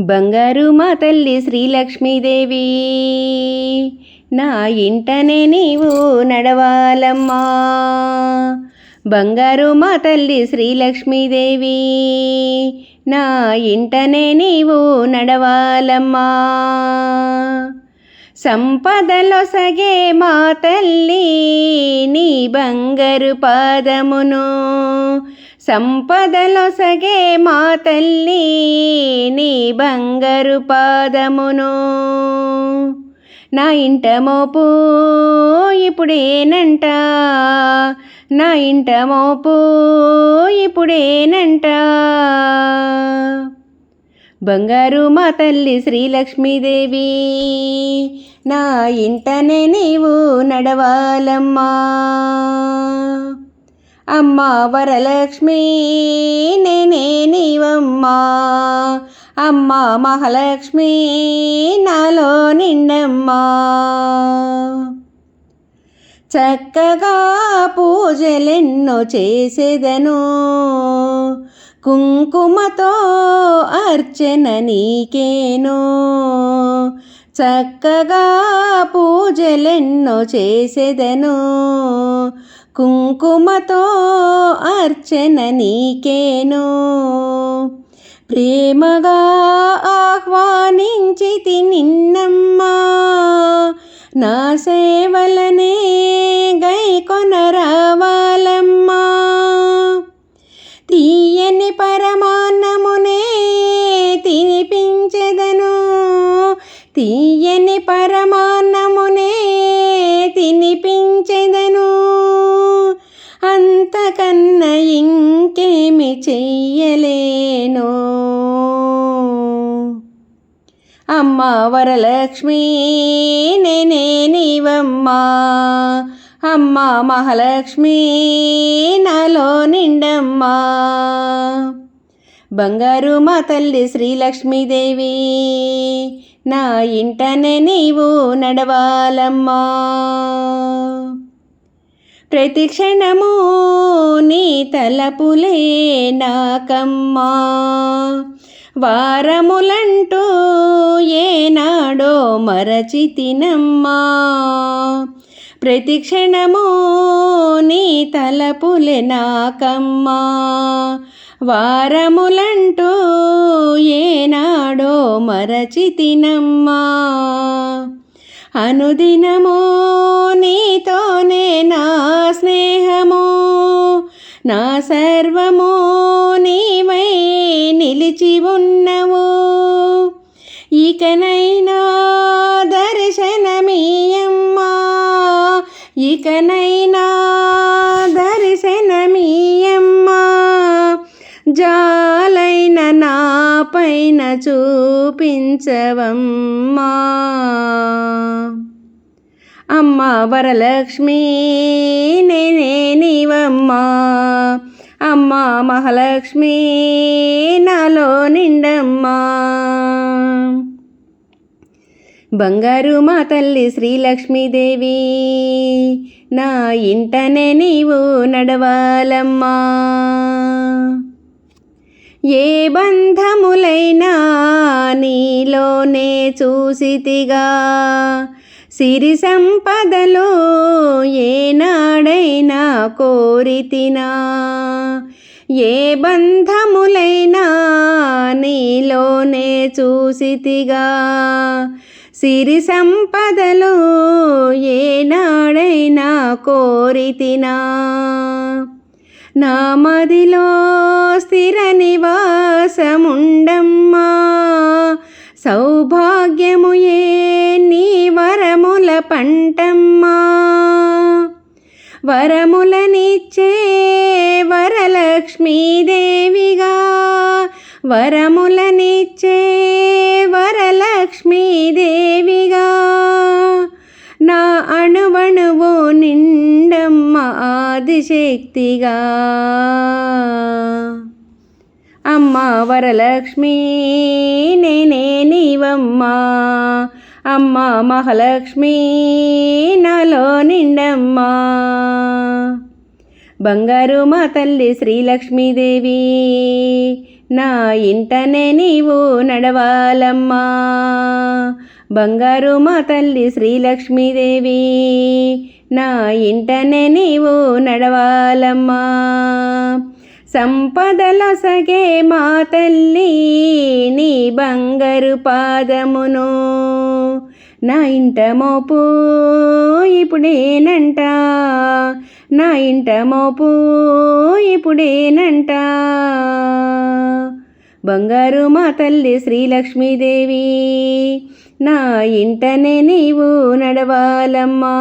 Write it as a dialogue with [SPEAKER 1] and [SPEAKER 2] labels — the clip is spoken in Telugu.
[SPEAKER 1] బంగారు మా తల్లి శ్రీలక్ష్మీదేవి నా ఇంటనే నీవు నడవాలమ్మా. బంగారు మా తల్లి శ్రీలక్ష్మీదేవి నా ఇంటనే నీవు నడవాలమ్మా. సంపదలో సగే మా తల్లి నీ బంగారు పాదమును సంపదలో సగే మా తల్లి నీ బంగారు పాదమును. నా ఇంట మోపు ఇప్పుడేనంట నా ఇంట మోపు ఇప్పుడేనంట. బంగారు మా తల్లి శ్రీలక్ష్మీదేవి నా ఇంటనే నీవు నడవాలమ్మా. అమ్మ వరలక్ష్మి నేనే నీవమ్మా. అమ్మ మహాలక్ష్మి నాలో నిండమ్మా చక్కగా పూజలెన్నో చేసేదను. కుంకుమతో అర్చన నీకేను. చక్కగా పూజలెన్నో చేసేదను. కుంకుమతో అర్చన నీకేను. ప్రేమగా ఆహ్వానించి నిన్నమ్మా. నా సేవలనే గై కొనరావాలమ్మా. తీయని పరమాన్నమునే తినిపించెదను. తీయని పరమాన్నమునే తినిపించెదను. అంతకన్నా ఇంకేమి చెయ్యలేను. అమ్మ వరలక్ష్మి నేనే నీవమ్మా. అమ్మ మహాలక్ష్మి నాలో నిండమ్మా. బంగారు మా తల్లి శ్రీలక్ష్మీదేవి నా ఇంటనే నీవు నడవాలమ్మా. ప్రతి క్షణము నీ తలపులే నాకమ్మా. వారములంటూ ఏనాడో మరచి తినమ్మా. ప్రతి క్షణము నీ తలపులే నాకమ్మా. వారములంటూ ఏనాడో మరచి తినమ్మా అనుదినమో నీతోనే నా స్నేహమో నా సర్వమో నీవై నిలిచి ఉన్నవు. జాలైన నా పైన చూపించవమ్మా. అమ్మ వరలక్ష్మి నేనే నీవమ్మా. అమ్మ మహాలక్ష్మి నాలో నిండమ్మా. బంగారు మా తల్లి శ్రీలక్ష్మీదేవి నా ఇంటనే నీవు నడవాలమ్మా. ఏ బంధములైనా నీలోనే చూసితిగా. సిరి సంపదలో ఏనాడైనా కోరితినా. ఏ బంధములైనా నీలోనే చూసితిగా. సిరి సంపదలో ఏనాడైనా కోరితినా. నా మదిలో స్థిర నివాసముండమ్మా. సౌభాగ్యము ఏ నీ వరముల పంటమ్మా. వరములనిచ్చే వరలక్ష్మీదేవిగా వరములనిచ్చే వరలక్ష్మీదేవిగా నా అణువణువు నిండమ్మ ఆదిశక్తిగా. అమ్మ వరలక్ష్మి నేనే నీవమ్మా. అమ్మ మహాలక్ష్మి నాలో నిండమ్మా. బంగారు మా తల్లి శ్రీలక్ష్మీదేవి నా ఇంటనే నీవు నడవాలమ్మా. బంగారు మా తల్లి శ్రీలక్ష్మీదేవి నా ఇంటనే నీవు నడవాలమ్మా. సంపదల సగే మా తల్లి నీ బంగారు పాదమును నా ఇంట మోపు ఇప్పుడేనంట. నా ఇంట మోపు ఇప్పుడేనంట బంగారు మా తల్లి శ్రీలక్ష్మీదేవి నా ఇంటనే నీవు నడవాలమ్మా.